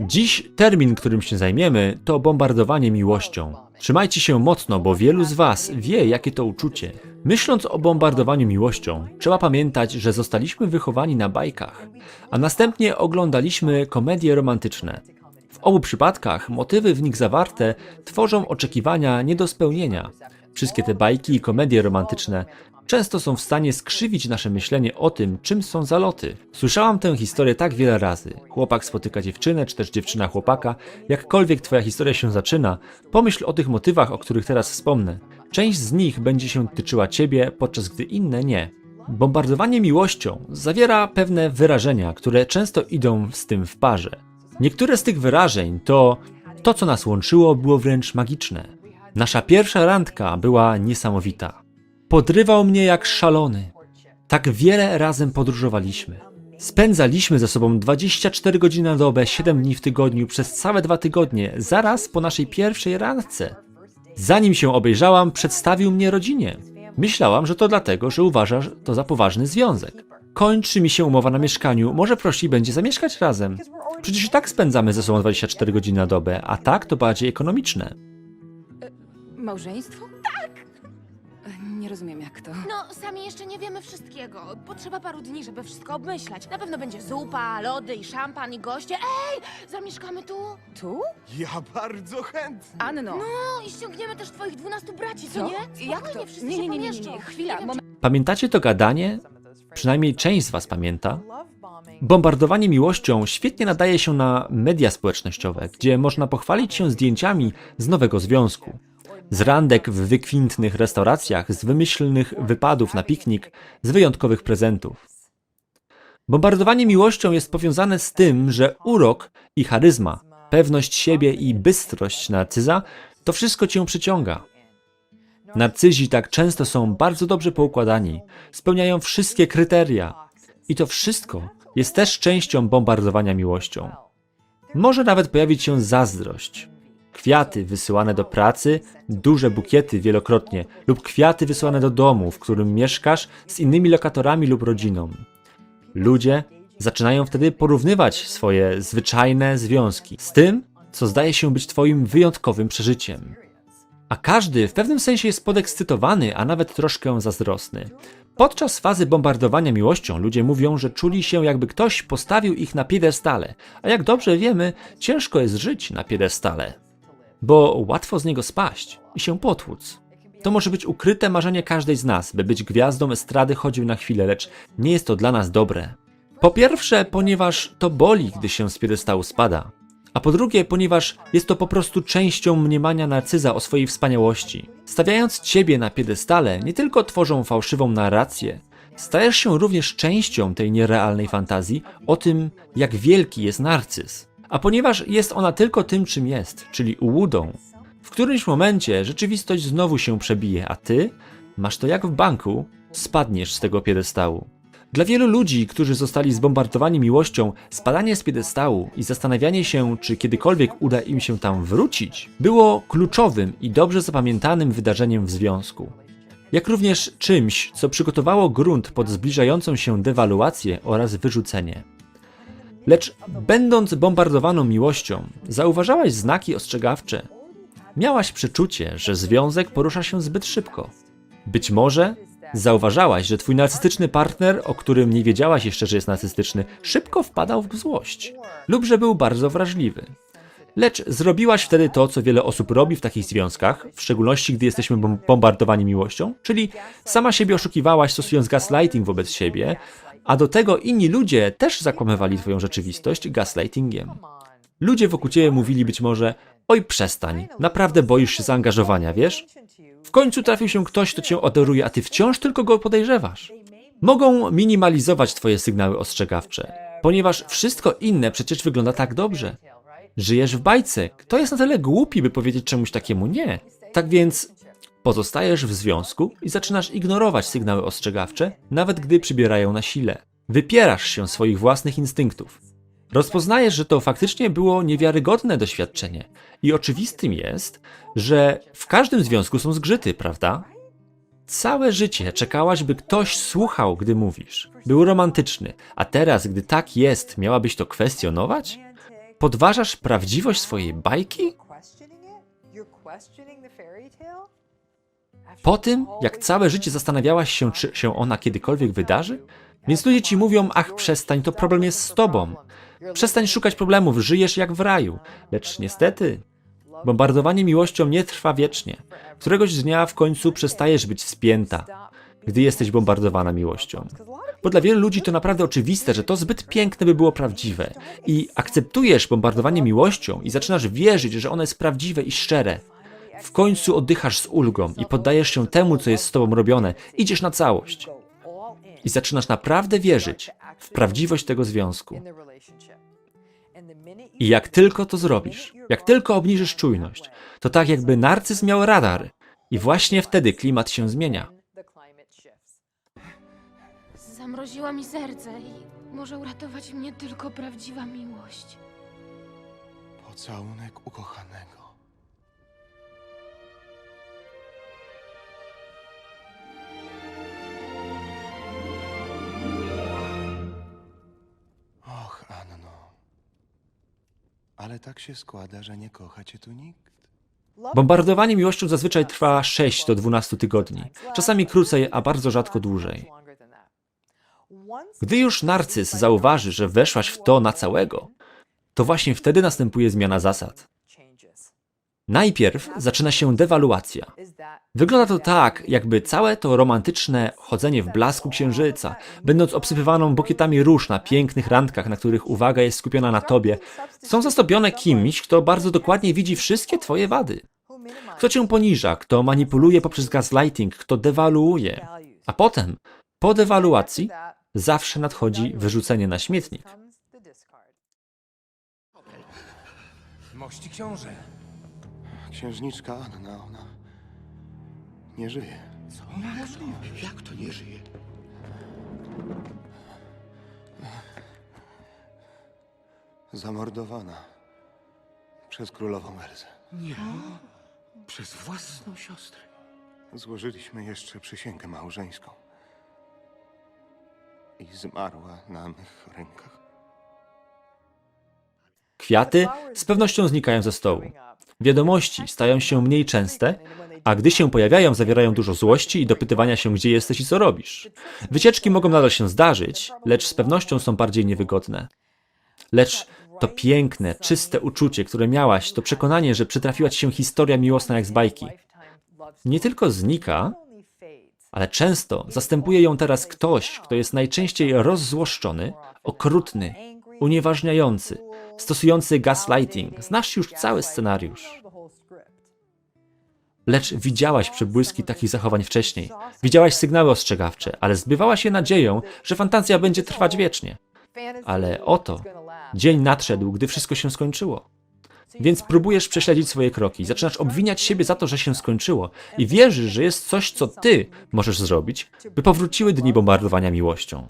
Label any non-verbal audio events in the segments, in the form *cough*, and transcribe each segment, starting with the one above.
Dziś termin, którym się zajmiemy, to bombardowanie miłością. Trzymajcie się mocno, bo wielu z Was wie, jakie to uczucie. Myśląc o bombardowaniu miłością, trzeba pamiętać, że zostaliśmy wychowani na bajkach, a następnie oglądaliśmy komedie romantyczne. W obu przypadkach motywy w nich zawarte tworzą oczekiwania nie do spełnienia. Wszystkie te bajki i komedie romantyczne często są w stanie skrzywić nasze myślenie o tym, czym są zaloty. Słyszałam tę historię tak wiele razy. Chłopak spotyka dziewczynę, czy też dziewczyna chłopaka. Jakkolwiek twoja historia się zaczyna, pomyśl o tych motywach, o których teraz wspomnę. Część z nich będzie się tyczyła ciebie, podczas gdy inne nie. Bombardowanie miłością zawiera pewne wyrażenia, które często idą z tym w parze. Niektóre z tych wyrażeń to to, co nas łączyło, było wręcz magiczne. Nasza pierwsza randka była niesamowita. Podrywał mnie jak szalony. Tak wiele razem podróżowaliśmy. Spędzaliśmy ze sobą 24 godziny na dobę, 7 dni w tygodniu, przez całe dwa tygodnie, zaraz po naszej pierwszej randce. Zanim się obejrzałam, przedstawił mnie rodzinie. Myślałam, że to dlatego, że uważasz to za poważny związek. Kończy mi się umowa na mieszkaniu, może prosi będzie zamieszkać razem. Przecież i tak spędzamy ze sobą 24 godziny na dobę, a tak to bardziej ekonomiczne. Małżeństwo? Nie rozumiem jak to. No, sami jeszcze nie wiemy wszystkiego. Potrzeba paru dni, żeby wszystko obmyślać. Na pewno będzie zupa, lody i szampan i goście. Ej, zamieszkamy tu? Tu? Ja bardzo chętnie. Anno! No i ściągniemy też twoich dwunastu braci, co, Co? nie? Jak to? Spokojnie, wszyscy Nie, się nie, nie, nie, nie, pomieszczą. nie. Chwila, wiem, moment. Pamiętacie to gadanie? Przynajmniej część z Was pamięta. Bombardowanie miłością świetnie nadaje się na media społecznościowe, gdzie można pochwalić się zdjęciami z nowego związku. Z randek w wykwintnych restauracjach, z wymyślnych wypadów na piknik, z wyjątkowych prezentów. Bombardowanie miłością jest powiązane z tym, że urok i charyzma, pewność siebie i bystrość narcyza to wszystko cię przyciąga. Narcyzi tak często są bardzo dobrze poukładani, spełniają wszystkie kryteria i to wszystko jest też częścią bombardowania miłością. Może nawet pojawić się zazdrość. Kwiaty wysyłane do pracy, duże bukiety wielokrotnie, lub kwiaty wysyłane do domu, w którym mieszkasz z innymi lokatorami lub rodziną. Ludzie zaczynają wtedy porównywać swoje zwyczajne związki z tym, co zdaje się być Twoim wyjątkowym przeżyciem. A każdy w pewnym sensie jest podekscytowany, a nawet troszkę zazdrosny. Podczas fazy bombardowania miłością ludzie mówią, że czuli się jakby ktoś postawił ich na piedestale, a jak dobrze wiemy, ciężko jest żyć na piedestale, bo łatwo z niego spaść i się potłuc. To może być ukryte marzenie każdej z nas, by być gwiazdą estrady chodził na chwilę, lecz nie jest to dla nas dobre. Po pierwsze, ponieważ to boli, gdy się z piedestału spada. A po drugie, ponieważ jest to po prostu częścią mniemania narcyza o swojej wspaniałości. Stawiając ciebie na piedestale, nie tylko tworzą fałszywą narrację, stajesz się również częścią tej nierealnej fantazji o tym, jak wielki jest narcyz. A ponieważ jest ona tylko tym, czym jest, czyli ułudą, w którymś momencie rzeczywistość znowu się przebije, a ty masz to jak w banku, spadniesz z tego piedestału. Dla wielu ludzi, którzy zostali zbombardowani miłością, spadanie z piedestału i zastanawianie się, czy kiedykolwiek uda im się tam wrócić, było kluczowym i dobrze zapamiętanym wydarzeniem w związku. Jak również czymś, co przygotowało grunt pod zbliżającą się dewaluację oraz wyrzucenie. Lecz będąc bombardowaną miłością, zauważałaś znaki ostrzegawcze. Miałaś przeczucie, że związek porusza się zbyt szybko. Być może Zauważałaś, że twój narcystyczny partner, o którym nie wiedziałaś jeszcze, że jest narcystyczny, szybko wpadał w złość lub że był bardzo wrażliwy. Lecz zrobiłaś wtedy to, co wiele osób robi w takich związkach, w szczególności gdy jesteśmy bom- bombardowani miłością, czyli sama siebie oszukiwałaś, stosując gaslighting wobec siebie, a do tego inni ludzie też zakłamywali twoją rzeczywistość gaslightingiem. Ludzie wokół ciebie mówili być może: Oj, przestań, naprawdę boisz się zaangażowania, wiesz? W końcu trafił się ktoś, kto cię adoruje, a ty wciąż tylko go podejrzewasz. Mogą minimalizować twoje sygnały ostrzegawcze, ponieważ wszystko inne przecież wygląda tak dobrze. Żyjesz w bajce. Kto jest na tyle głupi, by powiedzieć czemuś takiemu nie? Tak więc pozostajesz w związku i zaczynasz ignorować sygnały ostrzegawcze, nawet gdy przybierają na sile. Wypierasz się swoich własnych instynktów. Rozpoznajesz, że to faktycznie było niewiarygodne doświadczenie i oczywistym jest, że w każdym związku są zgrzyty, prawda? Całe życie czekałaś, by ktoś słuchał, gdy mówisz. Był romantyczny, a teraz, gdy tak jest, miałabyś to kwestionować? Podważasz prawdziwość swojej bajki? Po tym, jak całe życie zastanawiałaś się, czy się ona kiedykolwiek wydarzy? Więc ludzie ci mówią, ach przestań, to problem jest z tobą. Przestań szukać problemów, żyjesz jak w raju. Lecz niestety, bombardowanie miłością nie trwa wiecznie. Któregoś dnia w końcu przestajesz być wspięta, gdy jesteś bombardowana miłością. Bo dla wielu ludzi to naprawdę oczywiste, że to zbyt piękne, by było prawdziwe. I akceptujesz bombardowanie miłością i zaczynasz wierzyć, że ono jest prawdziwe i szczere. W końcu oddychasz z ulgą i poddajesz się temu, co jest z tobą robione. Idziesz na całość. I zaczynasz naprawdę wierzyć w prawdziwość tego związku. I jak tylko to zrobisz, jak tylko obniżysz czujność, to tak jakby narcyz miał radar. I właśnie wtedy klimat się zmienia. Zamroziła mi serce i może uratować mnie tylko prawdziwa miłość. Pocałunek ukochanego. Ale tak się składa, że nie kocha cię tu nikt. Bombardowanie miłością zazwyczaj trwa 6 do 12 tygodni, czasami krócej, a bardzo rzadko dłużej. Gdy już narcyz zauważy, że weszłaś w to na całego, to właśnie wtedy następuje zmiana zasad. Najpierw zaczyna się dewaluacja. Wygląda to tak, jakby całe to romantyczne chodzenie w blasku księżyca, będąc obsypywaną bukietami róż na pięknych randkach, na których uwaga jest skupiona na tobie, są zastąpione kimś, kto bardzo dokładnie widzi wszystkie twoje wady. Kto cię poniża, kto manipuluje poprzez gaslighting, kto dewaluuje. A potem, po dewaluacji, zawsze nadchodzi wyrzucenie na śmietnik. Mości książę. Księżniczka Anna, ona nie żyje. Jak to nie żyje? Zamordowana przez królową Elzę. Nie. Przez własną siostrę. Złożyliśmy jeszcze przysięgę małżeńską. I zmarła na mych rękach. Kwiaty z pewnością znikają ze stołu. Wiadomości stają się mniej częste, a gdy się pojawiają, zawierają dużo złości i dopytywania się, gdzie jesteś i co robisz. Wycieczki mogą nadal się zdarzyć, lecz z pewnością są bardziej niewygodne. Lecz to piękne, czyste uczucie, które miałaś, to przekonanie, że przytrafiła ci się historia miłosna jak z bajki, nie tylko znika, ale często zastępuje ją teraz ktoś, kto jest najczęściej rozzłoszczony, okrutny, unieważniający, stosujący gaslighting. Znasz już cały scenariusz. Lecz widziałaś przebłyski takich zachowań wcześniej. Widziałaś sygnały ostrzegawcze, ale zbywałaś je nadzieją, że fantazja będzie trwać wiecznie. Ale oto, dzień nadszedł, gdy wszystko się skończyło. Więc próbujesz prześledzić swoje kroki, zaczynasz obwiniać siebie za to, że się skończyło i wierzysz, że jest coś, co ty możesz zrobić, by powróciły dni bombardowania miłością.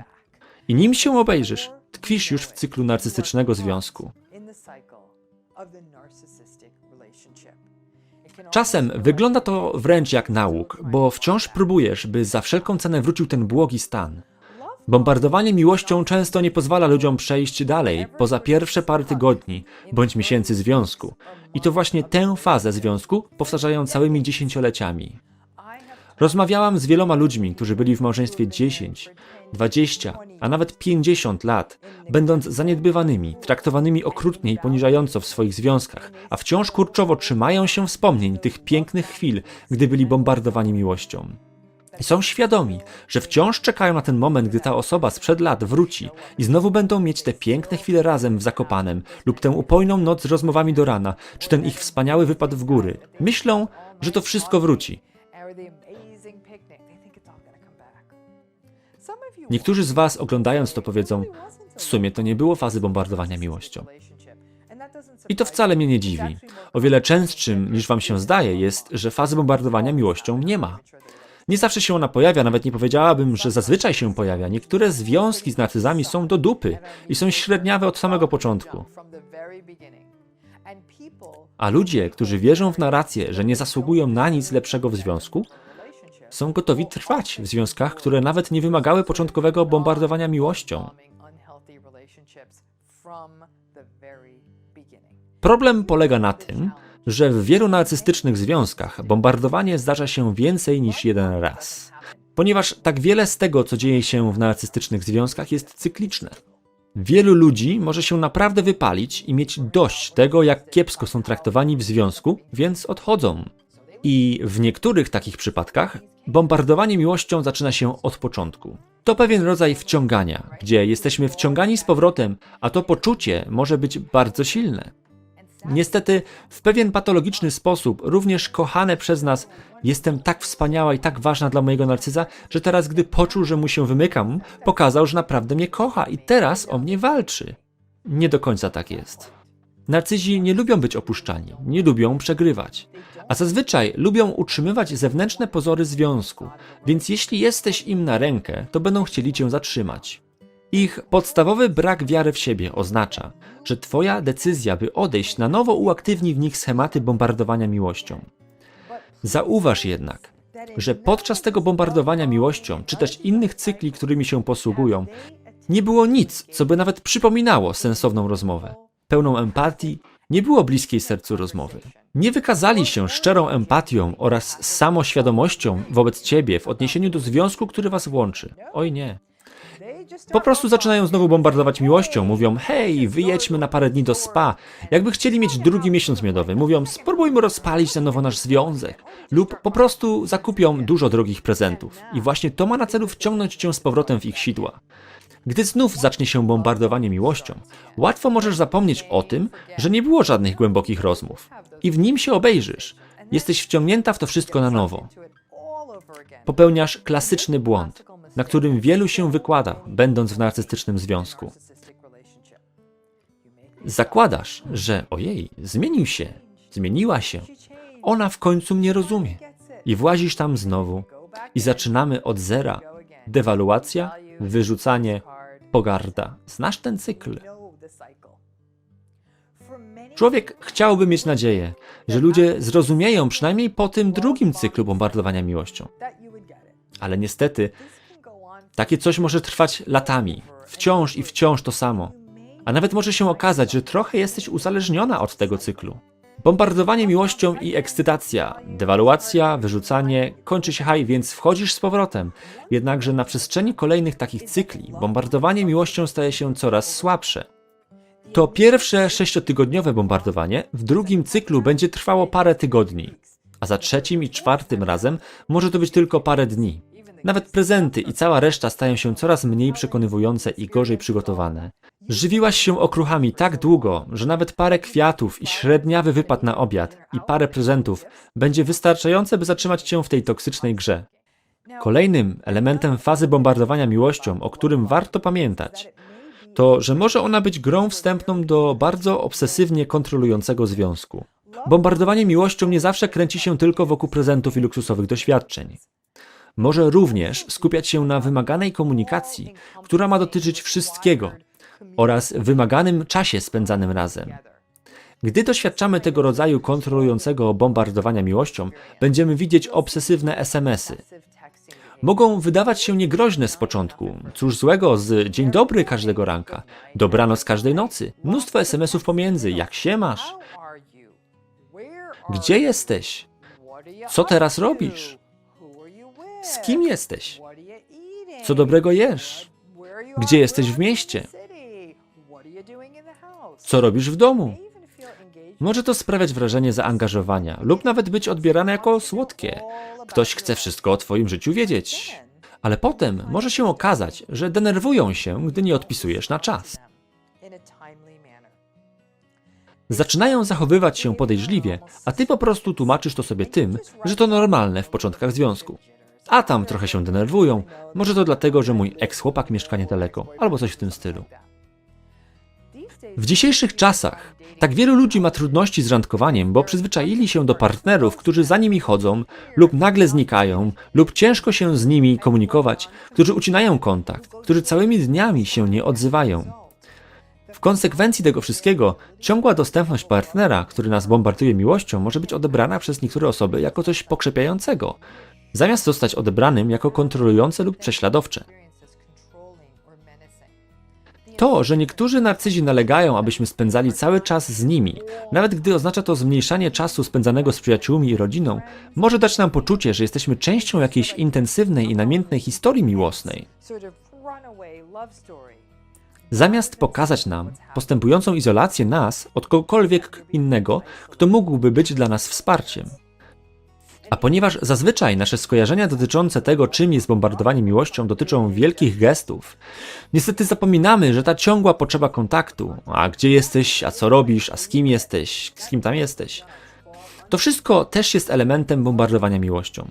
I nim się obejrzysz, tkwisz już w cyklu narcystycznego związku. Czasem wygląda to wręcz jak nauk, bo wciąż próbujesz, by za wszelką cenę wrócił ten błogi stan. Bombardowanie miłością często nie pozwala ludziom przejść dalej, poza pierwsze parę tygodni bądź miesięcy związku. I to właśnie tę fazę związku powtarzają całymi dziesięcioleciami. Rozmawiałam z wieloma ludźmi, którzy byli w małżeństwie 10, 20, a nawet 50 lat, będąc zaniedbywanymi, traktowanymi okrutnie i poniżająco w swoich związkach, a wciąż kurczowo trzymają się wspomnień tych pięknych chwil, gdy byli bombardowani miłością. I są świadomi, że wciąż czekają na ten moment, gdy ta osoba sprzed lat wróci i znowu będą mieć te piękne chwile razem w Zakopanem lub tę upojną noc z rozmowami do rana, czy ten ich wspaniały wypad w góry. Myślą, że to wszystko wróci. Niektórzy z Was oglądając to powiedzą, w sumie to nie było fazy bombardowania miłością. I to wcale mnie nie dziwi. O wiele częstszym niż Wam się zdaje jest, że fazy bombardowania miłością nie ma. Nie zawsze się ona pojawia, nawet nie powiedziałabym, że zazwyczaj się pojawia. Niektóre związki z narcyzami są do dupy i są średniawe od samego początku. A ludzie, którzy wierzą w narrację, że nie zasługują na nic lepszego w związku, są gotowi trwać w związkach, które nawet nie wymagały początkowego bombardowania miłością. Problem polega na tym, że w wielu narcystycznych związkach bombardowanie zdarza się więcej niż jeden raz. Ponieważ tak wiele z tego, co dzieje się w narcystycznych związkach, jest cykliczne. Wielu ludzi może się naprawdę wypalić i mieć dość tego, jak kiepsko są traktowani w związku, więc odchodzą. I w niektórych takich przypadkach bombardowanie miłością zaczyna się od początku. To pewien rodzaj wciągania, gdzie jesteśmy wciągani z powrotem, a to poczucie może być bardzo silne. Niestety, w pewien patologiczny sposób, również kochane przez nas, jestem tak wspaniała i tak ważna dla mojego narcyza, że teraz, gdy poczuł, że mu się wymykam, pokazał, że naprawdę mnie kocha i teraz o mnie walczy. Nie do końca tak jest. Narcyzi nie lubią być opuszczani, nie lubią przegrywać, a zazwyczaj lubią utrzymywać zewnętrzne pozory związku, więc jeśli jesteś im na rękę, to będą chcieli cię zatrzymać. Ich podstawowy brak wiary w siebie oznacza, że Twoja decyzja, by odejść, na nowo uaktywni w nich schematy bombardowania miłością. Zauważ jednak, że podczas tego bombardowania miłością, czy też innych cykli, którymi się posługują, nie było nic, co by nawet przypominało sensowną rozmowę. Pełną empatii, nie było bliskiej sercu rozmowy. Nie wykazali się szczerą empatią oraz samoświadomością wobec ciebie w odniesieniu do związku, który was łączy. Oj nie. Po prostu zaczynają znowu bombardować miłością. Mówią, hej, wyjedźmy na parę dni do spa. Jakby chcieli mieć drugi miesiąc miodowy. Mówią, spróbujmy rozpalić na nowo nasz związek. Lub po prostu zakupią dużo drogich prezentów. I właśnie to ma na celu wciągnąć cię z powrotem w ich sidła. Gdy znów zacznie się bombardowanie miłością, łatwo możesz zapomnieć o tym, że nie było żadnych głębokich rozmów. I w nim się obejrzysz. Jesteś wciągnięta w to wszystko na nowo. Popełniasz klasyczny błąd, na którym wielu się wykłada, będąc w narcystycznym związku. Zakładasz, że ojej, zmienił się, zmieniła się, ona w końcu mnie rozumie. I włazisz tam znowu i zaczynamy od zera. Dewaluacja, wyrzucanie, pogarda. Znasz ten cykl. Człowiek chciałby mieć nadzieję, że ludzie zrozumieją przynajmniej po tym drugim cyklu bombardowania miłością. Ale niestety, takie coś może trwać latami, wciąż i wciąż to samo. A nawet może się okazać, że trochę jesteś uzależniona od tego cyklu. Bombardowanie miłością i ekscytacja, dewaluacja, wyrzucanie, kończy się haj, więc wchodzisz z powrotem. Jednakże na przestrzeni kolejnych takich cykli, bombardowanie miłością staje się coraz słabsze. To pierwsze sześciotygodniowe bombardowanie w drugim cyklu będzie trwało parę tygodni, a za trzecim i czwartym razem może to być tylko parę dni. Nawet prezenty i cała reszta stają się coraz mniej przekonywujące i gorzej przygotowane. Żywiłaś się okruchami tak długo, że nawet parę kwiatów i średniawy wypad na obiad i parę prezentów będzie wystarczające, by zatrzymać cię w tej toksycznej grze. Kolejnym elementem fazy bombardowania miłością, o którym warto pamiętać, to, że może ona być grą wstępną do bardzo obsesywnie kontrolującego związku. Bombardowanie miłością nie zawsze kręci się tylko wokół prezentów i luksusowych doświadczeń. Może również skupiać się na wymaganej komunikacji, która ma dotyczyć wszystkiego oraz wymaganym czasie spędzanym razem. Gdy doświadczamy tego rodzaju kontrolującego bombardowania miłością, będziemy widzieć obsesywne SMS-y. Mogą wydawać się niegroźne z początku. Cóż złego z dzień dobry każdego ranka, dobranoc każdej nocy, mnóstwo SMS-ów pomiędzy, jak się masz, gdzie jesteś, co teraz robisz, z kim jesteś, co dobrego jesz, gdzie jesteś w mieście, co robisz w domu. Może to sprawiać wrażenie zaangażowania lub nawet być odbierane jako słodkie. Ktoś chce wszystko o Twoim życiu wiedzieć. Ale potem może się okazać, że denerwują się, gdy nie odpisujesz na czas. Zaczynają zachowywać się podejrzliwie, a ty po prostu tłumaczysz to sobie tym, że to normalne w początkach związku. A tam trochę się denerwują, może to dlatego, że mój ex-chłopak mieszka niedaleko, albo coś w tym stylu. W dzisiejszych czasach tak wielu ludzi ma trudności z randkowaniem, bo przyzwyczaili się do partnerów, którzy za nimi chodzą, lub nagle znikają, lub ciężko się z nimi komunikować, którzy ucinają kontakt, którzy całymi dniami się nie odzywają. W konsekwencji tego wszystkiego, ciągła dostępność partnera, który nas bombarduje miłością, może być odebrana przez niektóre osoby jako coś pokrzepiającego, zamiast zostać odebranym jako kontrolujące lub prześladowcze. To, że niektórzy narcyzi nalegają, abyśmy spędzali cały czas z nimi, nawet gdy oznacza to zmniejszanie czasu spędzanego z przyjaciółmi i rodziną, może dać nam poczucie, że jesteśmy częścią jakiejś intensywnej i namiętnej historii miłosnej. Zamiast pokazać nam postępującą izolację nas od kogokolwiek innego, kto mógłby być dla nas wsparciem. A ponieważ zazwyczaj nasze skojarzenia dotyczące tego, czym jest bombardowanie miłością, dotyczą wielkich gestów, niestety zapominamy, że ta ciągła potrzeba kontaktu, a gdzie jesteś, a co robisz, a z kim jesteś, z kim tam jesteś, to wszystko też jest elementem bombardowania miłością.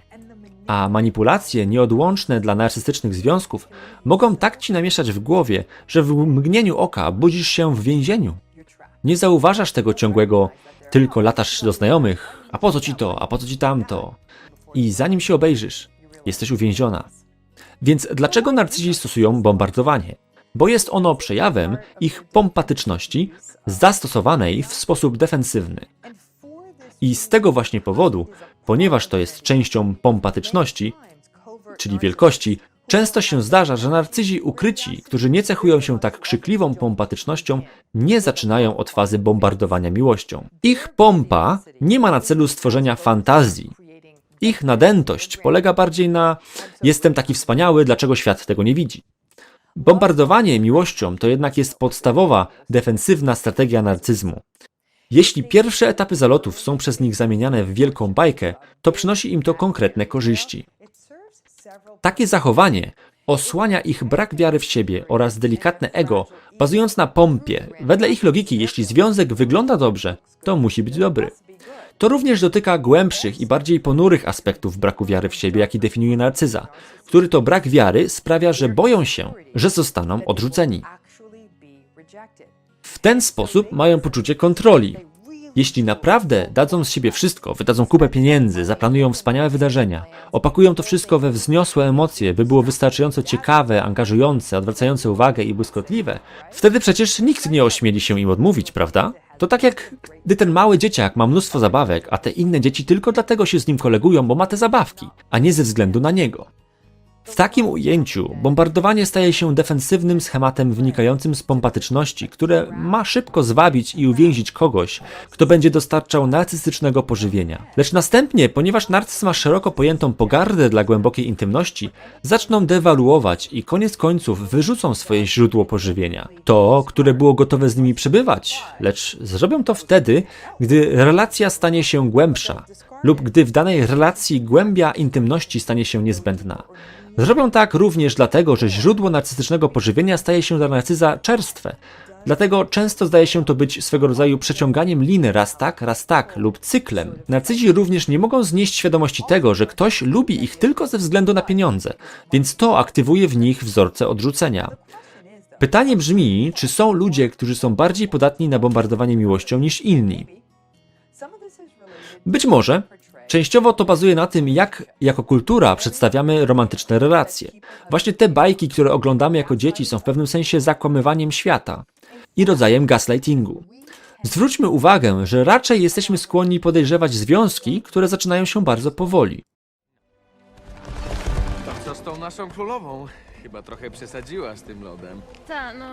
A manipulacje nieodłączne dla narcystycznych związków mogą tak ci namieszać w głowie, że w mgnieniu oka budzisz się w więzieniu. Nie zauważasz tego ciągłego, tylko latasz do znajomych, a po co ci to, a po co ci tamto. I zanim się obejrzysz, jesteś uwięziona. Więc dlaczego narcyzi stosują bombardowanie? Bo jest ono przejawem ich pompatyczności zastosowanej w sposób defensywny. I z tego właśnie powodu, ponieważ to jest częścią pompatyczności, czyli wielkości, często się zdarza, że narcyzi ukryci, którzy nie cechują się tak krzykliwą pompatycznością, nie zaczynają od fazy bombardowania miłością. Ich pompa nie ma na celu stworzenia fantazji. Ich nadętość polega bardziej na jestem taki wspaniały, dlaczego świat tego nie widzi. Bombardowanie miłością to jednak jest podstawowa, defensywna strategia narcyzmu. Jeśli pierwsze etapy zalotów są przez nich zamieniane w wielką bajkę, to przynosi im to konkretne korzyści. Takie zachowanie osłania ich brak wiary w siebie oraz delikatne ego, bazując na pompie. Wedle ich logiki, jeśli związek wygląda dobrze, to musi być dobry. To również dotyka głębszych i bardziej ponurych aspektów braku wiary w siebie, jaki definiuje narcyza, który to brak wiary sprawia, że boją się, że zostaną odrzuceni. W ten sposób mają poczucie kontroli. Jeśli naprawdę dadzą z siebie wszystko, wydadzą kupę pieniędzy, zaplanują wspaniałe wydarzenia, opakują to wszystko we wzniosłe emocje, by było wystarczająco ciekawe, angażujące, odwracające uwagę i błyskotliwe, wtedy przecież nikt nie ośmieli się im odmówić, prawda? To tak jak gdy ten mały dzieciak ma mnóstwo zabawek, a te inne dzieci tylko dlatego się z nim kolegują, bo ma te zabawki, a nie ze względu na niego. W takim ujęciu bombardowanie staje się defensywnym schematem wynikającym z pompatyczności, które ma szybko zwabić i uwięzić kogoś, kto będzie dostarczał narcystycznego pożywienia. Lecz następnie, ponieważ narcyz ma szeroko pojętą pogardę dla głębokiej intymności, zaczną dewaluować i koniec końców wyrzucą swoje źródło pożywienia. To, które było gotowe z nimi przebywać, lecz zrobią to wtedy, gdy relacja stanie się głębsza lub gdy w danej relacji głębia intymności stanie się niezbędna. Zrobią tak również dlatego, że źródło narcystycznego pożywienia staje się dla narcyza czerstwe. Dlatego często zdaje się to być swego rodzaju przeciąganiem liny raz tak, raz tak lub cyklem. Narcyzi również nie mogą znieść świadomości tego, że ktoś lubi ich tylko ze względu na pieniądze, więc to aktywuje w nich wzorce odrzucenia. Pytanie brzmi, czy są ludzie, którzy są bardziej podatni na bombardowanie miłością niż inni? Być może. Częściowo to bazuje na tym, jak jako kultura przedstawiamy romantyczne relacje. Właśnie te bajki, które oglądamy jako dzieci, są w pewnym sensie zakłamywaniem świata i rodzajem gaslightingu. Zwróćmy uwagę, że raczej jesteśmy skłonni podejrzewać związki, które zaczynają się bardzo powoli. To co z tą naszą królową? Chyba trochę przesadziła z tym lodem. Ta, no.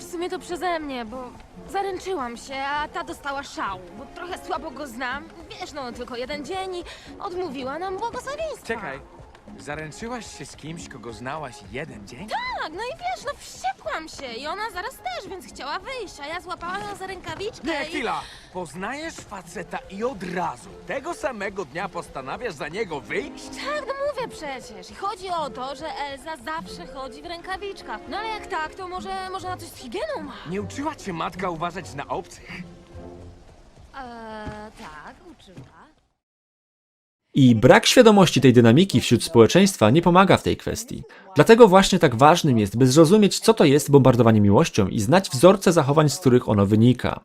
W sumie to przeze mnie, bo zaręczyłam się, a ta dostała szału, bo trochę słabo go znam. Wiesz, no tylko jeden dzień i odmówiła nam błogosławieństwa. Czekaj, zaręczyłaś się z kimś, kogo znałaś jeden dzień? Tak, no i wiesz, no wściekłam się i ona zaraz też, więc chciała wyjść, a ja złapałam ją za rękawiczkę Nie, i... chwila! Poznajesz faceta i od razu, tego samego dnia postanawiasz za niego wyjść? Tak, no mówię przecież. I chodzi o to, że Elza zawsze chodzi w rękawiczkach. No ale jak tak, to może, może na coś z higieną ma? Nie uczyła cię matka uważać na obcych? Eee, tak, uczyła. I brak świadomości tej dynamiki wśród społeczeństwa nie pomaga w tej kwestii. Dlatego właśnie tak ważnym jest, by zrozumieć, co to jest bombardowanie miłością i znać wzorce zachowań, z których ono wynika.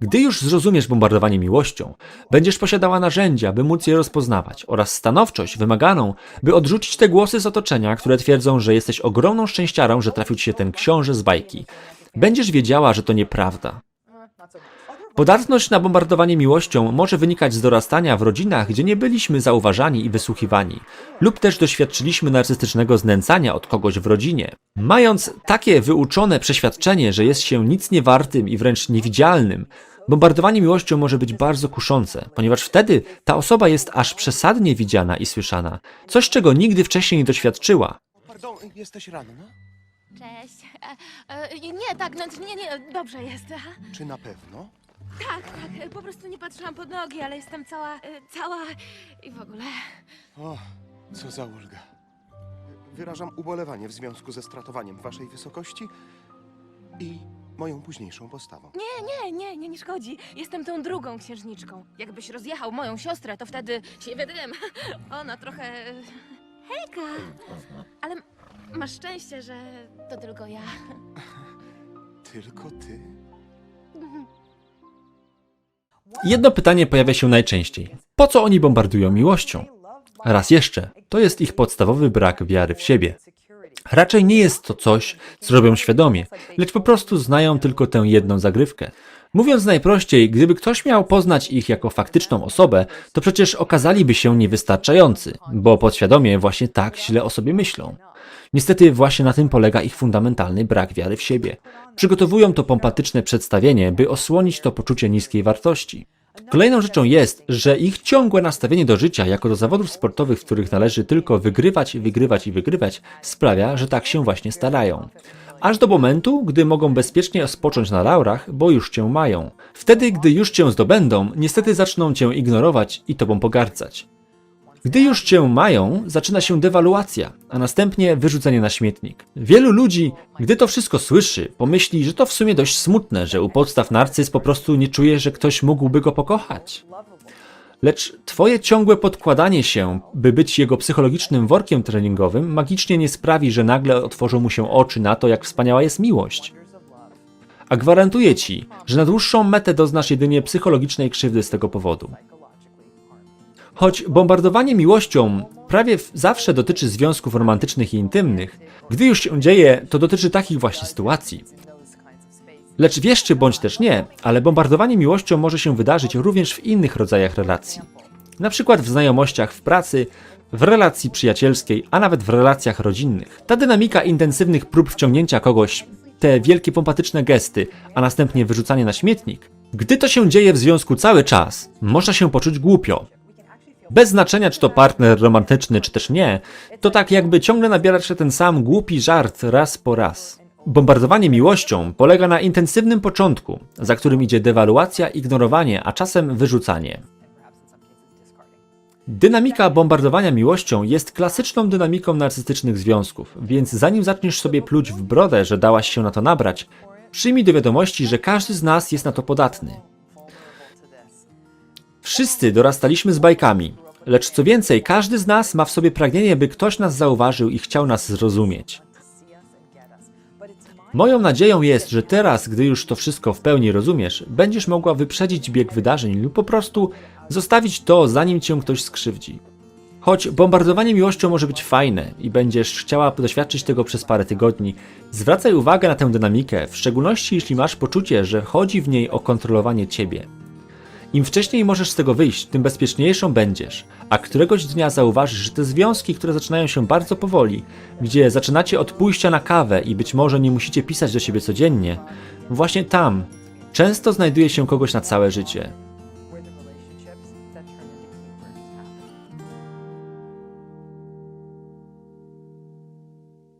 Gdy już zrozumiesz bombardowanie miłością, będziesz posiadała narzędzia, by móc je rozpoznawać oraz stanowczość wymaganą, by odrzucić te głosy z otoczenia, które twierdzą, że jesteś ogromną szczęściarą, że trafił ci się ten książę z bajki. Będziesz wiedziała, że to nieprawda. Podatność na bombardowanie miłością może wynikać z dorastania w rodzinach, gdzie nie byliśmy zauważani i wysłuchiwani, lub też doświadczyliśmy narcystycznego znęcania od kogoś w rodzinie. Mając takie wyuczone przeświadczenie, że jest się nic nie wartym i wręcz niewidzialnym, bombardowanie miłością może być bardzo kuszące, ponieważ wtedy ta osoba jest aż przesadnie widziana i słyszana, coś czego nigdy wcześniej nie doświadczyła. Pardon, jesteś ranna? Cześć. E, e, nie, tak, no, nie, nie, dobrze jest. Aha. Czy na pewno? Tak, tak, po prostu nie patrzyłam pod nogi, ale jestem cała, e, cała i w ogóle. O, co za ulga. Wyrażam ubolewanie w związku ze stratowaniem waszej wysokości i moją późniejszą postawą. Nie, nie, nie, nie, nie szkodzi. Jestem tą drugą księżniczką. Jakbyś rozjechał moją siostrę, to wtedy się wydym. *laughs* Ona trochę... e, Hejka! Ale masz szczęście, że to tylko ja. Tylko ty? Jedno pytanie pojawia się najczęściej. Po co oni bombardują miłością? Raz jeszcze, to jest ich podstawowy brak wiary w siebie. Raczej nie jest to coś, co robią świadomie, lecz po prostu znają tylko tę jedną zagrywkę. Mówiąc najprościej, gdyby ktoś miał poznać ich jako faktyczną osobę, to przecież okazaliby się niewystarczający, bo podświadomie właśnie tak źle o sobie myślą. Niestety właśnie na tym polega ich fundamentalny brak wiary w siebie. Przygotowują to pompatyczne przedstawienie, by osłonić to poczucie niskiej wartości. Kolejną rzeczą jest, że ich ciągłe nastawienie do życia jako do zawodów sportowych, w których należy tylko wygrywać, wygrywać i wygrywać, sprawia, że tak się właśnie starają. Aż do momentu, gdy mogą bezpiecznie spocząć na laurach, bo już cię mają. Wtedy, gdy już cię zdobędą, niestety zaczną cię ignorować i tobą pogardzać. Gdy już cię mają, zaczyna się dewaluacja, a następnie wyrzucenie na śmietnik. Wielu ludzi, gdy to wszystko słyszy, pomyśli, że to w sumie dość smutne, że u podstaw narcyz po prostu nie czuje, że ktoś mógłby go pokochać. Lecz twoje ciągłe podkładanie się, by być jego psychologicznym workiem treningowym, magicznie nie sprawi, że nagle otworzą mu się oczy na to, jak wspaniała jest miłość. A gwarantuję ci, że na dłuższą metę doznasz jedynie psychologicznej krzywdy z tego powodu. Choć bombardowanie miłością prawie zawsze dotyczy związków romantycznych i intymnych, gdy już się dzieje, to dotyczy takich właśnie sytuacji. Lecz wiesz czy bądź też nie, ale bombardowanie miłością może się wydarzyć również w innych rodzajach relacji. Na przykład w znajomościach w pracy, w relacji przyjacielskiej, a nawet w relacjach rodzinnych. Ta dynamika intensywnych prób wciągnięcia kogoś, te wielkie pompatyczne gesty, a następnie wyrzucanie na śmietnik, gdy to się dzieje w związku cały czas, można się poczuć głupio, bez znaczenia, czy to partner romantyczny, czy też nie, to tak jakby ciągle nabierać się ten sam głupi żart raz po raz. Bombardowanie miłością polega na intensywnym początku, za którym idzie dewaluacja, ignorowanie, a czasem wyrzucanie. Dynamika bombardowania miłością jest klasyczną dynamiką narcystycznych związków, więc zanim zaczniesz sobie pluć w brodę, że dałaś się na to nabrać, przyjmij do wiadomości, że każdy z nas jest na to podatny. Wszyscy dorastaliśmy z bajkami, lecz co więcej, każdy z nas ma w sobie pragnienie, by ktoś nas zauważył i chciał nas zrozumieć. Moją nadzieją jest, że teraz, gdy już to wszystko w pełni rozumiesz, będziesz mogła wyprzedzić bieg wydarzeń lub po prostu zostawić to, zanim cię ktoś skrzywdzi. Choć bombardowanie miłością może być fajne i będziesz chciała doświadczyć tego przez parę tygodni, zwracaj uwagę na tę dynamikę, w szczególności jeśli masz poczucie, że chodzi w niej o kontrolowanie ciebie. Im wcześniej możesz z tego wyjść, tym bezpieczniejszą będziesz, a któregoś dnia zauważysz, że te związki, które zaczynają się bardzo powoli, gdzie zaczynacie od pójścia na kawę i być może nie musicie pisać do siebie codziennie, właśnie tam często znajduje się kogoś na całe życie.